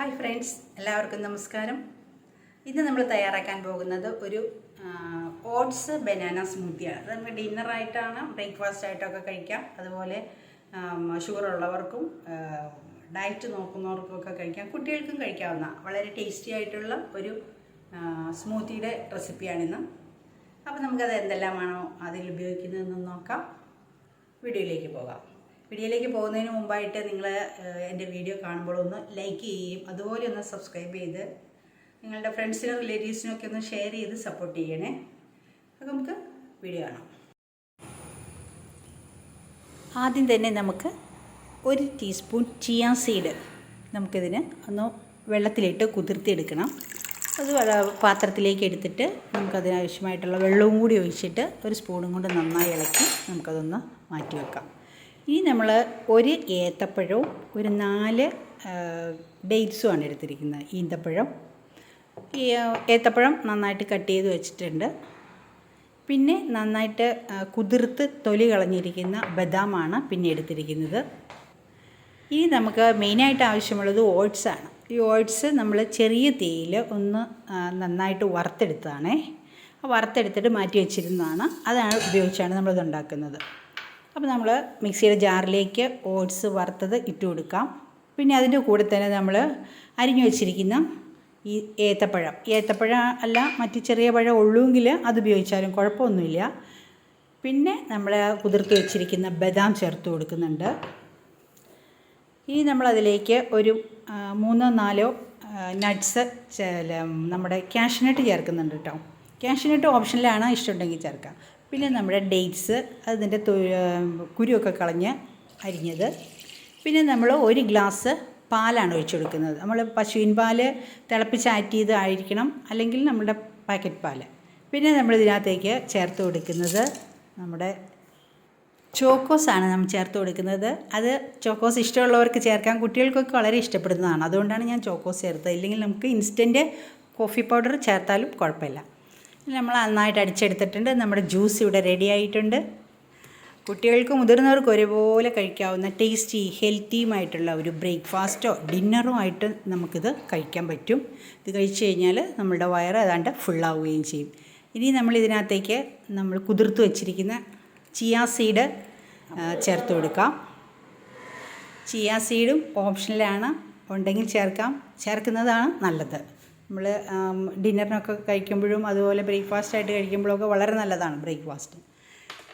Hi friends എല്ലാവർക്കും നമസ്കാരം. ഇന്ന് നമ്മൾ തയ്യാറാക്കാൻ പോകുന്നത് ഒരു ഓട്സ് ബനാന സ്മൂത്തിയാണ് അത് നമുക്ക് ഡിന്നറായിട്ടാണ് ബ്രേക്ക്ഫാസ്റ്റ് ആയിട്ടൊക്കെ കഴിക്കാം. അതുപോലെ ഷുഗർ ഉള്ളവർക്കും ഡയറ്റ് നോക്കുന്നവർക്കും ഒക്കെ കഴിക്കാം. കുട്ടികൾക്കും കഴിക്കാവുന്ന വളരെ ടേസ്റ്റി ആയിട്ടുള്ള ഒരു സ്മൂത്തിയുടെ റെസിപ്പിയാണിന്ന് അപ്പോൾ നമുക്കത് എന്തെല്ലാമാണോ അതിൽ ഉപയോഗിക്കുന്നതെന്ന് നോക്കാം. വീഡിയോയിലേക്ക് പോകാം. വീഡിയോയിലേക്ക് പോകുന്നതിന് മുമ്പായിട്ട് നിങ്ങൾ എന്റെ വീഡിയോ കാണുമ്പോൾ ഒന്ന് ലൈക്ക് ചെയ്യുകയും അതുപോലെ ഒന്ന് സബ്സ്ക്രൈബ് ചെയ്ത് നിങ്ങളുടെ ഫ്രണ്ട്സിനും റിലേറ്റീവ്സിനും ഒക്കെ ഒന്ന് ഷെയർ ചെയ്ത് സപ്പോർട്ട് ചെയ്യണേ. അപ്പോൾ നമുക്ക് വീഡിയോ കാണാം. ആദ്യം തന്നെ നമുക്ക് ഒരു ടീസ്പൂൺ ചിയാ സീഡ് നമുക്കിതിന് ഒന്ന് വെള്ളത്തിലിട്ട് കുതിർത്തിയെടുക്കണം. അത് പാത്രത്തിലേക്ക് എടുത്തിട്ട് നമുക്കതിനാവശ്യമായിട്ടുള്ള വെള്ളവും കൂടി ഒഴിച്ചിട്ട് ഒരു സ്പൂണും കൊണ്ട് നന്നായി ഇളക്കി നമുക്കതൊന്ന് മാറ്റി വെക്കാം. ഇനി നമ്മൾ ഒരു ഏത്തപ്പഴവും ഒരു നാല് ഡേറ്റ്സുമാണ് എടുത്തിരിക്കുന്നത്. ഈന്തപ്പഴം. ഈ ഏത്തപ്പഴം നന്നായിട്ട് കട്ട് ചെയ്ത് വെച്ചിട്ടുണ്ട്. പിന്നെ നന്നായിട്ട് കുതിർത്ത് തൊലി കളഞ്ഞിരിക്കുന്ന ബദാമാണ് പിന്നെ എടുത്തിരിക്കുന്നത്. ഇനി നമുക്ക് മെയിനായിട്ട് ആവശ്യമുള്ളത് ഓട്സാണ് ഈ ഓട്സ് നമ്മൾ ചെറിയ തീയിൽ ഒന്ന് നന്നായിട്ട് വറുത്തെടുത്തതാണേ. വറുത്തെടുത്തിട്ട് മാറ്റി വെച്ചിരുന്നതാണ്. അതാണ് ഉപയോഗിച്ചാണ് നമ്മളിത് ഉണ്ടാക്കുന്നത്. അപ്പോൾ നമ്മൾ മിക്സിയുടെ ജാറിലേക്ക് ഓട്സ് വറുത്തത് ഇട്ട് കൊടുക്കാം. പിന്നെ അതിന്റെ കൂടെ തന്നെ നമ്മൾ അരിഞ്ഞു വെച്ചിരിക്കുന്ന ഈ ഏത്തപ്പഴം. ഏത്തപ്പഴം അല്ല മറ്റു ചെറിയ പഴം ഉള്ളുവെങ്കിൽ അത് ഉപയോഗിച്ചാലും കുഴപ്പമൊന്നുമില്ല. പിന്നെ നമ്മൾ കുതിർത്ത് വെച്ചിരിക്കുന്ന ബദാം ചേർത്ത് കൊടുക്കുന്നുണ്ട്. ഇനി നമ്മളതിലേക്ക് ഒരു മൂന്നോ നാലോ നട്ട്സ് നമ്മുടെ ക്യാഷ്നട്ട് ചേർക്കുന്നുണ്ട് കേട്ടോ. ക്യാഷ്നട്ട് ഓപ്ഷനിലാണ് ഇഷ്ടമുണ്ടെങ്കിൽ ചേർക്കാം. പിന്നെ നമ്മുടെ ഡേറ്റ്സ് അതിന്റെ കുരുവൊക്കെ കളഞ്ഞ് അരിഞ്ഞത്. പിന്നെ നമ്മൾ ഒരു ഗ്ലാസ് പാലാണ് ഒഴിച്ചു കൊടുക്കുന്നത് നമ്മൾ പശുവിൻ പാൽ തിളപ്പിച്ചാറ്റിയത് ആയിരിക്കണം. അല്ലെങ്കിൽ നമ്മുടെ പാക്കറ്റ് പാൽ പിന്നെ നമ്മൾ ഇതിനകത്തേക്ക് ചേർത്ത് കൊടുക്കുന്നത് നമ്മുടെ ചോക്കോസാണ് നമ്മൾ ചേർത്ത് കൊടുക്കുന്നത്. അത് ചോക്കോസ് ഇഷ്ടമുള്ളവർക്ക് ചേർക്കാൻ കുട്ടികൾക്കൊക്കെ വളരെ ഇഷ്ടപ്പെടുന്നതാണ്. അതുകൊണ്ടാണ് ഞാൻ ചോക്കോസ് ചേർത്തത്. ഇല്ലെങ്കിൽ നമുക്ക് ഇൻസ്റ്റന്റ് കോഫി പൗഡർ ചേർത്താലും കുഴപ്പമില്ല. നമ്മൾ നന്നായിട്ട് അടിച്ചെടുത്തിട്ടുണ്ട്. നമ്മുടെ ജ്യൂസ് ഇവിടെ റെഡി ആയിട്ടുണ്ട്. കുട്ടികൾക്കും മുതിർന്നവർക്കും ഒരുപോലെ കഴിക്കാവുന്ന ടേസ്റ്റി ഹെൽത്തിയുമായിട്ടുള്ള ഒരു ബ്രേക്ക്ഫാസ്റ്റോ ഡിന്നറോ ആയിട്ട് നമുക്കിത് കഴിക്കാൻ പറ്റും. ഇത് കഴിച്ചു കഴിഞ്ഞാൽ നമ്മുടെ വയറ് ഏതാണ്ട് ഫുള്ളാവുകയും ചെയ്യും. ഇനി നമ്മൾ ഇതിനകത്തേക്ക് നമ്മൾ കുതിർത്ത് വച്ചിരിക്കുന്ന ചിയാ സീഡ് ചേർത്ത് കൊടുക്കാം. ചിയാ സീഡും ഓപ്ഷനിലാണ് ഉണ്ടെങ്കിൽ ചേർക്കാം. ചേർക്കുന്നതാണ് നല്ലത്. നമ്മൾ ഡിന്നറിനൊക്കെ കഴിക്കുമ്പോഴും അതുപോലെ ബ്രേക്ക്ഫാസ്റ്റ് ആയിട്ട് കഴിക്കുമ്പോഴൊക്കെ വളരെ നല്ലതാണ് ബ്രേക്ക്ഫാസ്റ്റ്.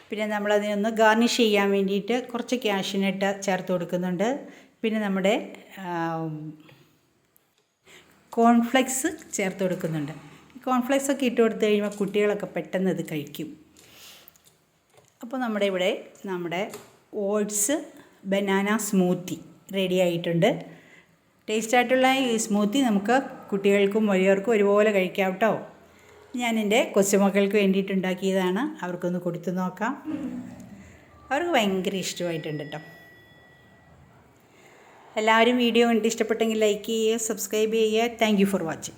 പിന്നെ നമ്മൾ നമ്മളതിനൊന്ന് ഗാർണിഷ് ചെയ്യാൻ വേണ്ടിയിട്ട് കുറച്ച് ക്യാഷിനിട്ട് ചേർത്ത് കൊടുക്കുന്നുണ്ട്. പിന്നെ നമ്മുടെ കോൺഫ്ലെക്സ് ചേർത്ത് കൊടുക്കുന്നുണ്ട്. കോൺഫ്ലെക്സ് ഒക്കെ ഇട്ട് കൊടുത്തു കഴിയുമ്പോൾ കുട്ടികളൊക്കെ പെട്ടെന്ന് ഇത് കഴിക്കും. അപ്പോൾ നമ്മുടെ ഇവിടെ നമ്മുടെ ഓട്സ് ബനാന സ്മൂത്തി റെഡി ആയിട്ടുണ്ട്. ടേസ്റ്റ് ആയിട്ടുള്ള ഈ സ്മൂത്തി നമുക്ക് കുട്ടികൾക്കും വലിയവർക്കും ഒരുപോലെ കഴിക്കാം കേട്ടോ. ഞാൻ എന്റെ കൊച്ചുമക്കൾക്ക് വേണ്ടിയിട്ട് ഉണ്ടാക്കിയതാണ്. അവർക്കൊന്ന് കൊടുത്തു നോക്കാം. അവർക്ക് ഭയങ്കര ഇഷ്ടമായിട്ടുണ്ട് കേട്ടോ. എല്ലാവരും വീഡിയോ കണ്ട് ഇഷ്ടപ്പെട്ടെങ്കിൽ ലൈക്ക് ചെയ്യുക സബ്സ്ക്രൈബ് ചെയ്യുക. Thank for watching